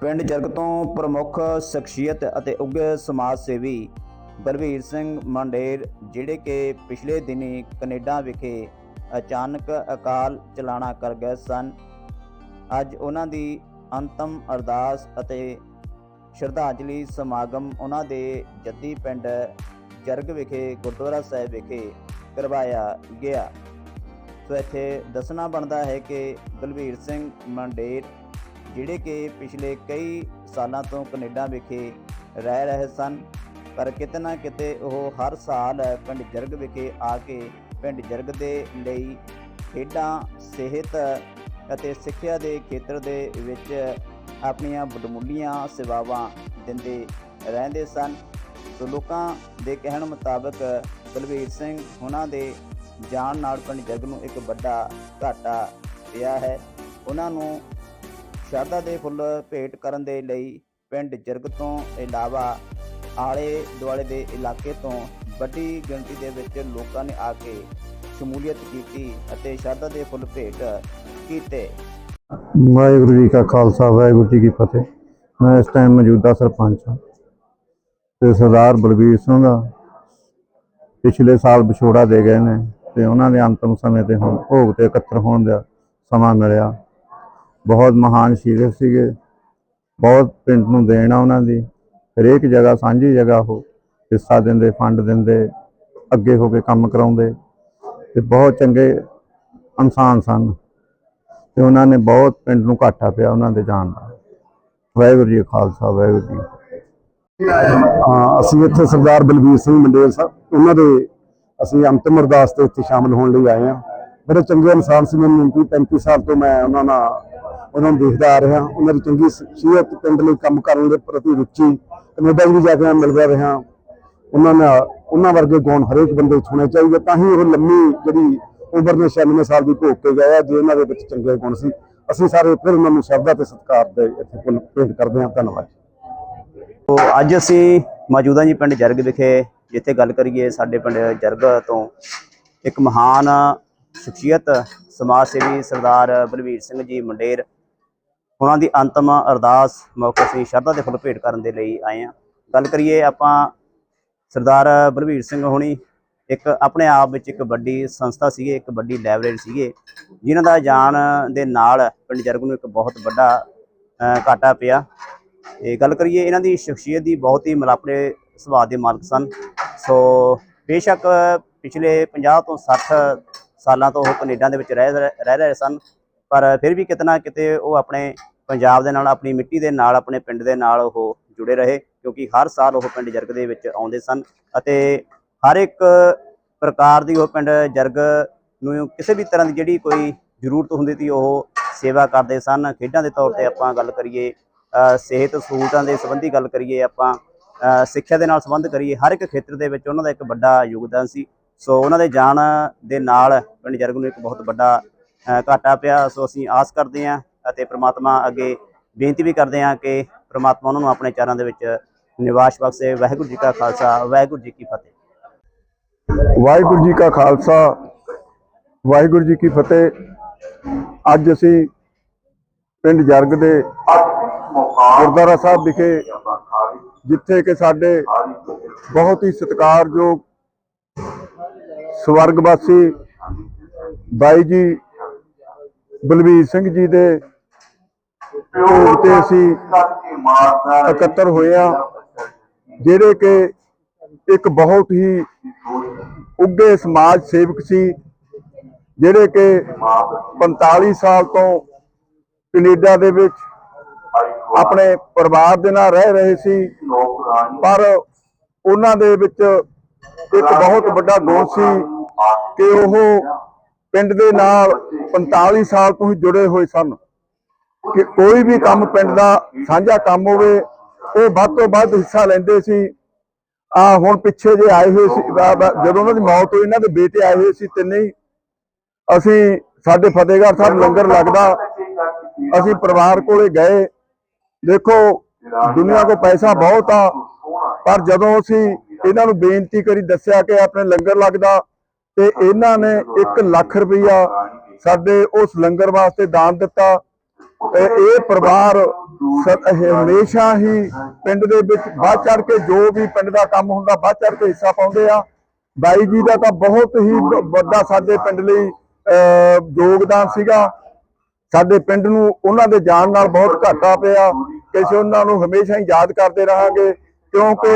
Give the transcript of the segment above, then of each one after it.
ਪਿੰਡ ਜਰਗ ਤੋਂ ਪ੍ਰਮੁੱਖ ਸ਼ਖਸੀਅਤ ਅਤੇ ਉੱਘੇ ਸਮਾਜ ਸੇਵੀ ਬਲਵੀਰ ਸਿੰਘ ਮੰਡੇਰ, ਜਿਹੜੇ ਕਿ ਪਿਛਲੇ ਦਿਨੀ ਕੈਨੇਡਾ ਵਿਖੇ ਅਚਾਨਕ ਅਕਾਲ ਚਲਾਣਾ ਕਰ ਗਏ ਸਨ। ਅੱਜ ਉਹਨਾਂ ਦੀ ਅੰਤਮ ਅਰਦਾਸ ਅਤੇ ਸ਼ਰਧਾਂਜਲੀ ਸਮਾਗਮ ਉਹਨਾਂ ਦੇ ਜੱਦੀ ਪਿੰਡ ਜਰਗ ਵਿਖੇ, ਗੁਰਦੁਆਰਾ ਸਾਹਿਬ ਵਿਖੇ ਕਰਵਾਇਆ ਗਿਆ। ਸੋ ਇੱਥੇ ਦੱਸਣਾ ਬਣਦਾ ਹੈ ਕਿ ਬਲਵੀਰ ਸਿੰਘ ਮੰਡੇਰ ਜਿਹੜੇ ਕਿ ਪਿਛਲੇ ਕਈ ਸਾਲਾਂ ਤੋਂ ਕੈਨੇਡਾ ਵਿਖੇ ਰਹਿ ਰਹੇ ਸਨ, ਪਰ ਕਿਤੇ ਨਾ ਕਿਤੇ ਉਹ ਹਰ ਸਾਲ ਪਿੰਡ ਜਰਗ ਵਿਖੇ ਆ ਕੇ ਪਿੰਡ ਜਰਗ ਦੇ ਲਈ ਖੇਡਾਂ, ਸਿਹਤ ਅਤੇ ਸਿੱਖਿਆ ਦੇ ਖੇਤਰ ਦੇ ਵਿੱਚ ਆਪਣੀਆਂ ਵਡਮੁੱਲੀਆਂ ਸੇਵਾਵਾਂ ਦਿੰਦੇ ਰਹਿੰਦੇ ਸਨ। ਸੋ ਲੋਕਾਂ ਦੇ ਕਹਿਣ ਮੁਤਾਬਕ ਬਲਵੀਰ ਸਿੰਘ ਉਹਨਾਂ ਦੇ ਜਾਣ ਨਾਲ ਪਿੰਡ ਜਰਗ ਨੂੰ ਇੱਕ ਵੱਡਾ ਘਾਟਾ ਪਿਆ ਹੈ। ਉਹਨਾਂ ਨੂੰ ਸ਼ਰਧਾ ਦੇ ਫੁੱਲ ਭੇਟ ਕਰਨ ਦੇ ਲਈ ਪਿੰਡ ਜਰਗ ਤੋਂ ਇਲਾਵਾ ਆਲੇ ਦੁਆਲੇ ਦੇ ਇਲਾਕੇ ਤੋਂ ਵੱਡੀ ਗਿਣਤੀ ਦੇ ਵਿੱਚ ਲੋਕਾਂ ਨੇ ਆ ਕੇ ਸ਼ਮੂਲੀਅਤ ਕੀਤੀ ਅਤੇ ਸ਼ਰਧਾ ਦੇ ਫੁੱਲ ਭੇਟ ਕੀਤੇ। ਵਾਹਿਗੁਰੂ ਜੀ ਕਾ ਖਾਲਸਾ, ਵਾਹਿਗੁਰੂ ਜੀ ਕੀ ਫਤਿਹ। ਮੈਂ ਇਸ ਟਾਈਮ ਮੌਜੂਦਾ ਸਰਪੰਚ ਹਾਂ ਤੇ ਸਰਦਾਰ ਬਲਬੀਰ ਸਿੰਘ ਦਾ ਪਿਛਲੇ ਸਾਲ ਵਿਛੋੜਾ ਦੇ ਗਏ ਨੇ ਤੇ ਉਹਨਾਂ ਦੇ ਅੰਤਮ ਸਮੇਂ ਤੇ ਹੁਣ ਭੋਗ ਤੇ ਇਕੱਤਰ ਹੋਣ ਦਾ ਸਮਾਂ ਮਿਲਿਆ। ਬਹੁਤ ਮਹਾਨ ਸ਼ਹੀਦ ਸੀਗੇ। ਬਹੁਤ ਪਿੰਡ ਨੂੰ ਦੇਣ ਆ ਉਹਨਾਂ ਦੀ। ਹਰੇਕ ਜਗ੍ਹਾ ਸਾਂਝੀ ਜਗ੍ਹਾ ਉਹ ਹਿੱਸਾ ਦਿੰਦੇ, ਫੰਡ ਦਿੰਦੇ, ਅੱਗੇ ਹੋ ਕੇ ਕੰਮ ਕਰਾਉਂਦੇ। ਤੇ ਬਹੁਤ ਚੰਗੇ ਇਨਸਾਨ ਸਨ। ਤੇ ਉਹਨਾਂ ਨੇ ਬਹੁਤ ਪਿੰਡ ਨੂੰ ਘਾਟਾ ਪਿਆ ਉਹਨਾਂ ਦੇ ਜਾਣ ਦਾ ਵਾਹਿਗੁਰੂ ਜੀ ਖਾਲਸਾ, ਵਾਹਿਗੁਰੂ ਜੀ ਹਾਂ, ਅਸੀਂ ਇੱਥੇ ਸਰਦਾਰ ਬਲਬੀਰ ਸਿੰਘ ਮੰਡੇਲ ਸਾਹਿਬ, ਉਹਨਾਂ ਦੇ ਅਸੀਂ ਅੰਤਿਮ ਅਰਦਾਸ ਤੇ ਇੱਥੇ ਸ਼ਾਮਲ ਹੋਣ ਲਈ ਆਏ ਹਾਂ। ਬੜੇ ਚੰਗੇ ਇਨਸਾਨ ਸੀ ਮੈਨੂੰ 29 35 ਸਾਲ ਤੋਂ ਮੈਂ ਉਹਨਾਂ ਨਾਲ ਉਹਨਾਂ ਨੂੰ ਦੇਖਦਾ ਆ ਰਿਹਾ। ਉਹਨਾਂ ਦੀ ਚੰਗੀ ਸ਼ਖਸੀਅਤ ਪਿੰਡ ਲਈ ਕੰਮ ਕਰਨ ਦੇ ਪ੍ਰਤੀ ਰੁਚੀ, ਕੈਨੇਡਾ ਵੀ ਜਾ ਕੇ ਮਿਲਦਾ ਰਿਹਾ। ਉਹਨਾਂ ਨਾਲ, ਉਹਨਾਂ ਵਰਗੇ ਗੁਣ ਹਰੇਕ ਬੰਦੇ 'ਚ ਹੋਣੇ ਚਾਹੀਦੇ, ਤਾਂ ਹੀ ਉਹ ਲੰਮੀ ਜਿਹੜੀ ਉਮਰ ਨੇ 96 ਸਾਲ ਦੀ ਭੋਗ ਕੇ ਗਏ ਜੇ ਉਹਨਾਂ ਦੇ ਵਿੱਚ ਚੰਗੇ ਗੁਣ ਸੀ। ਅਸੀਂ ਸਾਰੇ ਫਿਰ ਉਹਨਾਂ ਨੂੰ ਸ਼ਰਧਾ ਤੇ ਸਤਿਕਾਰ ਦੇ ਇੱਥੇ ਫੁੱਲ ਭੇਟ ਕਰਦੇ ਹਾਂ। ਧੰਨਵਾਦ ਤੋ ਅੱਜ ਅਸੀਂ ਮੌਜੂਦਾ ਜੀ ਪਿੰਡ ਜਰਗ ਵਿਖੇ, ਜਿੱਥੇ ਗੱਲ ਕਰੀਏ ਸਾਡੇ ਪਿੰਡ ਜਰਗ ਤੋਂ, ਇੱਕ ਮਹਾਨ ਸ਼ਖਸੀਅਤ ਸਮਾਜ ਸੇਵੀ ਸਰਦਾਰ ਬਲਵੀਰ ਸਿੰਘ ਜੀ ਮੰਡੇਰ ਉਹਨਾਂ ਦੀ ਅੰਤਮ ਅਰਦਾਸ ਮੌਕੇ ਅਸੀਂ ਸ਼ਰਧਾ ਦੇ ਫੁੱਲ ਭੇਟ ਕਰਨ ਦੇ ਲਈ ਆਏ ਹਾਂ। ਗੱਲ ਕਰੀਏ ਆਪਾਂ ਸਰਦਾਰ ਬਲਵੀਰ ਸਿੰਘ ਹੋਣੀ, ਇੱਕ ਆਪਣੇ ਆਪ ਵਿੱਚ ਇੱਕ ਵੱਡੀ ਸੰਸਥਾ ਸੀਗੇ, ਇੱਕ ਵੱਡੀ ਲਾਇਬ੍ਰੇਰੀ ਸੀਗੇ, ਜਿਨ੍ਹਾਂ ਦਾ ਜਾਣ ਦੇ ਨਾਲ ਪਿੰਡ ਜਰਗ ਨੂੰ ਇੱਕ ਬਹੁਤ ਵੱਡਾ ਘਾਟਾ ਪਿਆ। ਇਹ ਗੱਲ ਕਰੀਏ ਇਹਨਾਂ ਦੀ ਸ਼ਖਸੀਅਤ ਦੀ ਬਹੁਤ ਹੀ ਮਲਾਪੜੇ ਸੁਭਾਅ ਦੇ ਮਾਲਕ ਸਨ। ਸੋ ਬੇਸ਼ੱਕ ਪਿਛਲੇ 50 ਤੋਂ 60 ਸਾਲਾਂ ਤੋਂ ਉਹ ਕੈਨੇਡਾ ਦੇ ਵਿੱਚ ਰਹਿ ਰਹਿ ਰਹੇ ਸਨ, ਪਰ ਫਿਰ ਵੀ ਕਿਤਨਾ ਕਿਤੇ ਉਹ ਆਪਣੇ ਪੰਜਾਬ ਦੇ ਨਾਲ ਆਪਣੀ ਮਿੱਟੀ ਦੇ ਨਾਲ, ਆਪਣੇ ਪਿੰਡ ਦੇ ਨਾਲ ਉਹ ਜੁੜੇ ਰਹੇ ਕਿਉਂਕਿ ਹਰ ਸਾਲ ਉਹ ਪਿੰਡ ਜਰਗ ਦੇ ਵਿੱਚ ਆਉਂਦੇ ਸਨ ਅਤੇ ਹਰ ਇੱਕ ਪ੍ਰਕਾਰ ਦੀ ਉਹ ਪਿੰਡ ਜਰਗ ਨੂੰ ਕਿਸੇ ਵੀ ਤਰ੍ਹਾਂ ਦੀ ਜਿਹੜੀ ਕੋਈ ਜ਼ਰੂਰਤ ਹੁੰਦੀ ਸੀ, ਉਹ ਸੇਵਾ ਕਰਦੇ ਸਨ। ਖੇਡਾਂ ਦੇ ਤੌਰ ਤੇ ਆਪਾਂ ਗੱਲ ਕਰੀਏ ਸਿਹਤ ਸਹੂਲਤਾਂ ਦੇ ਸੰਬੰਧੀ ਗੱਲ ਕਰੀਏ, ਆਪਾਂ ਸਿੱਖਿਆ ਦੇ ਨਾਲ ਸੰਬੰਧ ਕਰੀਏ, ਹਰ ਇੱਕ ਖੇਤਰ ਦੇ ਵਿੱਚ ਉਹਨਾਂ ਦਾ ਇੱਕ ਵੱਡਾ ਯੋਗਦਾਨ ਸੀ। ਸੋ ਉਹਨਾਂ ਦੇ ਜਾਣ ਦੇ ਨਾਲ ਪਿੰਡ ਜਰਗ ਨੂੰ ਇੱਕ ਬਹੁਤ ਵੱਡਾ ਘਾਟਾ ਪਿਆ। ਸੋ ਅਸੀਂ ਆਸ ਕਰਦੇ ਹਾਂ ਅਤੇ ਪ੍ਰਮਾਤਮਾ ਅੱਗੇ ਬੇਨਤੀ ਵੀ ਕਰਦੇ ਹਾਂ ਕਿ ਪ੍ਰਮਾਤਮਾ ਉਹਨਾਂ ਨੂੰ ਆਪਣੇ ਚਰਨਾਂ ਦੇ ਵਿੱਚ ਨਿਵਾਸ ਬਖਸ਼ੇ। ਵਾਹਿਗੁਰੂ ਜੀ ਕਾ ਖਾਲਸਾ, ਵਾਹਿਗੁਰੂ ਜੀ ਕੀ ਫਤਿਹ। ਵਾਹਿਗੁਰੂ ਜੀ ਕਾ ਖਾਲਸਾ, ਵਾਹਿਗੁਰੂ ਜੀ ਕੀ ਫਤਿਹ। ਅੱਜ ਅਸੀਂ ਪਿੰਡ ਜਰਗ ਦੇ ਗੁਰਦੁਆਰਾ ਸਾਹਿਬ ਵਿਖੇ, ਜਿੱਥੇ ਕਿ ਸਾਡੇ ਬਹੁਤ ਹੀ ਸਤਿਕਾਰਯੋਗ ਸਵਰਗਵਾਸੀ ਬਾਈ ਜੀ ਬਲਵੀਰ ਸਿੰਘ ਜੀ ਦੇ ਭੋਗ ਤੇ ਅਸੀਂ ਇਕੱਤਰ ਹੋਏ ਆ, ਜਿਹੜੇ ਕਿ ਇੱਕ ਬਹੁਤ ਹੀ ਉੱਗੇ ਸਮਾਜ ਸੇਵਕ ਸੀ, ਜਿਹੜੇ ਕਿ 45 ਸਾਲ ਤੋਂ ਕੈਨੇਡਾ ਦੇ ਵਿੱਚ ਆਪਣੇ ਪਰਿਵਾਰ ਦੇ ਨਾਲ ਰਹਿ ਰਹੇ ਸੀ, ਪਰ ਉਹਨਾਂ ਦੇ ਵਿੱਚ ਇੱਕ ਬਹੁਤ ਵੱਡਾ ਗੁਣ ਸੀ ਕਿ ਉਹ ਪਿੰਡ ਦੇ ਨਾਲ 45 ਸਾਲ ਤੋਂ ਹੀ ਜੁੜੇ ਹੋਏ ਸਨ। ਕਿ ਕੋਈ ਵੀ ਕੰਮ ਪਿੰਡ ਦਾ ਸਾਂਝਾ ਕੰਮ ਹੋਵੇ, ਉਹ ਵੱਧ ਤੋਂ ਵੱਧ ਹਿੱਸਾ ਲੈਂਦੇ ਸੀ। ਆ ਹੁਣ ਪਿੱਛੇ ਜੇ ਆਏ ਹੋਏ ਸੀ ਜਦੋਂ ਉਹਨਾਂ ਦੀ ਮੌਤ ਹੋਈ, ਇਹਨਾਂ ਦੇ ਬੇਟੇ ਆਏ ਹੋਏ ਸੀ ਤਿੰਨੇ ਹੀ। ਅਸੀਂ ਸਾਡੇ ਫਤਿਹਗੜ੍ਹ ਸਾਹਿਬ ਲੰਗਰ ਲੱਗਦਾ, ਅਸੀਂ ਪਰਿਵਾਰ ਕੋਲੇ ਗਏ। ਦੇਖੋ, ਦੁਨੀਆ ਕੋ ਪੈਸਾ ਬਹੁਤ ਆ, ਪਰ ਜਦੋਂ ਅਸੀਂ ਇਹਨਾਂ ਨੂੰ ਬੇਨਤੀ ਕਰੀ ਦੱਸਿਆ ਕਿ ਆਪਣੇ ਲੰਗਰ ਲੱਗਦਾ ਤੇ ਇਹਨਾਂ ਨੇ 1 ਲੱਖ ਰੁਪਈਆ ਸਾਡੇ ਉਸ ਲੰਗਰ ਵਾਸਤੇ ਦਾਨ ਦਿੱਤਾ ਇਹ ਪਰਿਵਾਰ ਹਮੇਸ਼ਾ ਹੀ ਪਿੰਡ ਦੇ ਵਿੱਚ ਵੱਧ ਚੜ ਕੇ ਜੋ ਵੀ ਪਿੰਡ ਦਾ ਕੰਮ ਹੁੰਦਾ ਵੱਧ ਚੜ ਕੇ ਹਿੱਸਾ ਪਾਉਂਦੇ ਆ। ਬਾਈ ਜੀ ਦਾ ਤਾਂ ਬਹੁਤ ਹੀ ਵੱਡਾ ਸਾਡੇ ਪਿੰਡ ਲਈ ਯੋਗਦਾਨ ਸੀਗਾ। ਸਾਡੇ ਪਿੰਡ ਨੂੰ ਉਹਨਾਂ ਦੇ ਜਾਣ ਨਾਲ ਬਹੁਤ ਘਾਟਾ ਪਿਆ। ਕਿ ਅਸੀਂ ਉਹਨਾਂ ਨੂੰ ਹਮੇਸ਼ਾ ਹੀ ਯਾਦ ਕਰਦੇ ਰਹਾਂਗੇ ਕਿਉਂਕਿ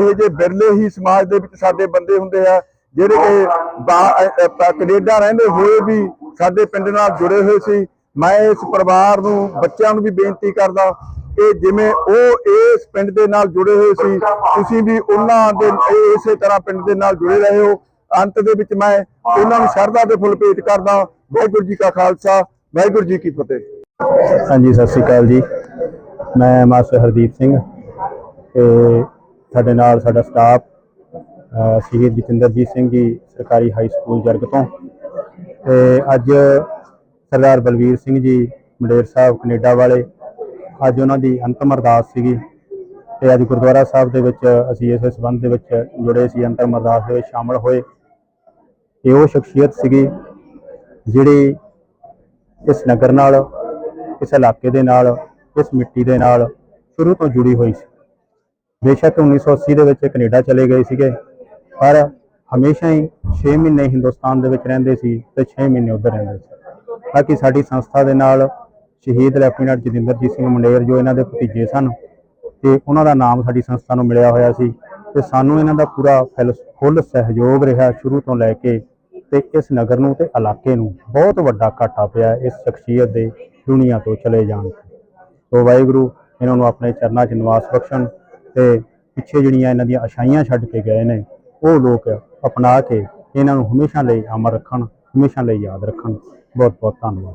ਇਹ ਜੇ ਬਿਰਲੇ ਹੀ ਸਮਾਜ ਦੇ ਵਿੱਚ ਸਾਡੇ ਬੰਦੇ ਹੁੰਦੇ ਆ ਜਿਹੜੇ ਕਿ ਕੈਨੇਡਾ ਰਹਿੰਦੇ ਹੋਏ ਵੀ ਸਾਡੇ ਪਿੰਡ ਨਾਲ ਜੁੜੇ ਹੋਏ ਸੀ, ਮੈਂ ਇਸ ਪਰਿਵਾਰ ਨੂੰ, ਬੱਚਿਆਂ ਨੂੰ ਵੀ ਬੇਨਤੀ ਕਰਦਾ ਕਿ ਜਿਵੇਂ ਉਹ ਇਸ ਪਿੰਡ ਦੇ ਨਾਲ ਜੁੜੇ ਹੋਏ ਸੀ, ਤੁਸੀਂ ਵੀ ਉਹਨਾਂ ਦੇ ਇਸੇ ਤਰ੍ਹਾਂ ਪਿੰਡ ਦੇ ਨਾਲ ਜੁੜੇ ਰਹੇ ਹੋ। ਅੰਤ ਦੇ ਵਿੱਚ ਮੈਂ ਉਹਨਾਂ ਨੂੰ ਸ਼ਰਧਾ ਦੇ ਫੁੱਲ ਭੇਟ ਕਰਦਾ, ਵਾਹਿਗੁਰੂ ਜੀ ਕਾ ਖਾਲਸਾ, ਵਾਹਿਗੁਰੂ ਜੀ ਕੀ ਫਤਿਹ। ਹਾਂਜੀ, ਸਤਿ ਸ੍ਰੀ ਅਕਾਲ ਜੀ। ਮੈਂ ਮਾਸਟਰ ਹਰਦੀਪ ਸਿੰਘ ਤੇ ਸਾਡੇ ਨਾਲ ਸਾਡਾ ਸਟਾਫ ਸ਼ਹੀਦ ਜਤਿੰਦਰਜੀਤ ਸਿੰਘ ਜੀ ਸਰਕਾਰੀ ਹਾਈ ਸਕੂਲ ਜਰਗ ਤੋਂ। ਤੇ ਅੱਜ ਸਰਦਾਰ ਬਲਵੀਰ ਸਿੰਘ ਜੀ ਮੰਡੇਰ ਸਾਹਿਬ ਕੈਨੇਡਾ ਵਾਲੇ, ਅੱਜ ਉਹਨਾਂ ਦੀ ਅੰਤਮ ਅਰਦਾਸ ਸੀਗੀ। ਤੇ ਅੱਜ ਗੁਰਦੁਆਰਾ ਸਾਹਿਬ ਦੇ ਵਿੱਚ ਅਸੀਂ ਇਸ ਸੰਬੰਧ ਦੇ ਵਿੱਚ ਜੁੜੇ ਸੀ, ਅੰਤਮ ਅਰਦਾਸ ਦੇ ਵਿੱਚ ਸ਼ਾਮਲ ਹੋਏ। ਇਹ ਉਹ ਸ਼ਖਸੀਅਤ ਸੀਗੀ, ਜਿਹੜੀ ਇਸ ਨਗਰ ਨਾਲ, ਇਸ ਇਲਾਕੇ ਦੇ ਨਾਲ, ਇਸ ਮਿੱਟੀ ਦੇ ਨਾਲ ਸ਼ੁਰੂ ਤੋਂ ਜੁੜੀ ਹੋਈ ਸੀ। ਬੇਸ਼ੱਕ 1980 ਦੇ ਵਿੱਚ ਕੈਨੇਡਾ ਚਲੇ ਗਏ ਸੀਗੇ। ਪਰ ਹਮੇਸ਼ਾ ਹੀ 6 ਮਹੀਨੇ ਹਿੰਦੁਸਤਾਨ ਦੇ ਵਿੱਚ ਰਹਿੰਦੇ ਸੀ ਤੇ 6 ਮਹੀਨੇ ਉੱਧਰ ਰਹਿੰਦੇ ਸੀ। ਬਾਕੀ ਸਾਡੀ ਸੰਸਥਾ ਦੇ ਨਾਲ ਸ਼ਹੀਦ ਲੈਫਟੀਨੈਂਟ ਜਤਿੰਦਰਜੀਤ ਸਿੰਘ ਮੰਡੇਰ ਜੋ ਇਹਨਾਂ ਦੇ ਭਤੀਜੇ ਸਨ ਤੇ ਉਹਨਾਂ ਦਾ ਨਾਮ ਸਾਡੀ ਸੰਸਥਾ ਨੂੰ ਮਿਲਿਆ ਹੋਇਆ ਸੀ ਤੇ ਸਾਨੂੰ ਇਹਨਾਂ ਦਾ ਪੂਰਾ ਫਿਲ- ਫੁੱਲ ਸਹਿਯੋਗ ਰਿਹਾ ਸ਼ੁਰੂ ਤੋਂ ਲੈ ਕੇ ਤੇ ਇਸ ਨਗਰ ਨੂੰ ਤੇ ਇਲਾਕੇ ਨੂੰ ਬਹੁਤ ਵੱਡਾ ਘਾਟਾ ਪਿਆ ਇਸ ਸ਼ਖਸੀਅਤ ਦੇ ਦੁਨੀਆ ਤੋਂ ਚਲੇ ਜਾਣ ਤੇ। ਵਾਹਿਗੁਰੂ ਇਹਨਾਂ ਨੂੰ ਆਪਣੇ ਚਰਨਾਂ 'ਚ ਨਿਵਾਸ ਬਖਸ਼ਣ ਤੇ ਪਿੱਛੇ ਜਿਹੜੀਆਂ ਇਹਨਾਂ ਦੀਆਂ ਅਸ਼ਾਈਆਂ ਛੱਡ ਕੇ ਗਏ ਨੇ ਉਹ ਲੋਕ ਅਪਣਾ ਕੇ ਇਹਨਾਂ ਨੂੰ ਹਮੇਸ਼ਾ ਲਈ ਅਮਰ ਰੱਖਣ, ਹਮੇਸ਼ਾ ਲਈ ਯਾਦ ਰੱਖਣ। ਬਹੁਤ ਬਹੁਤ ਧੰਨਵਾਦ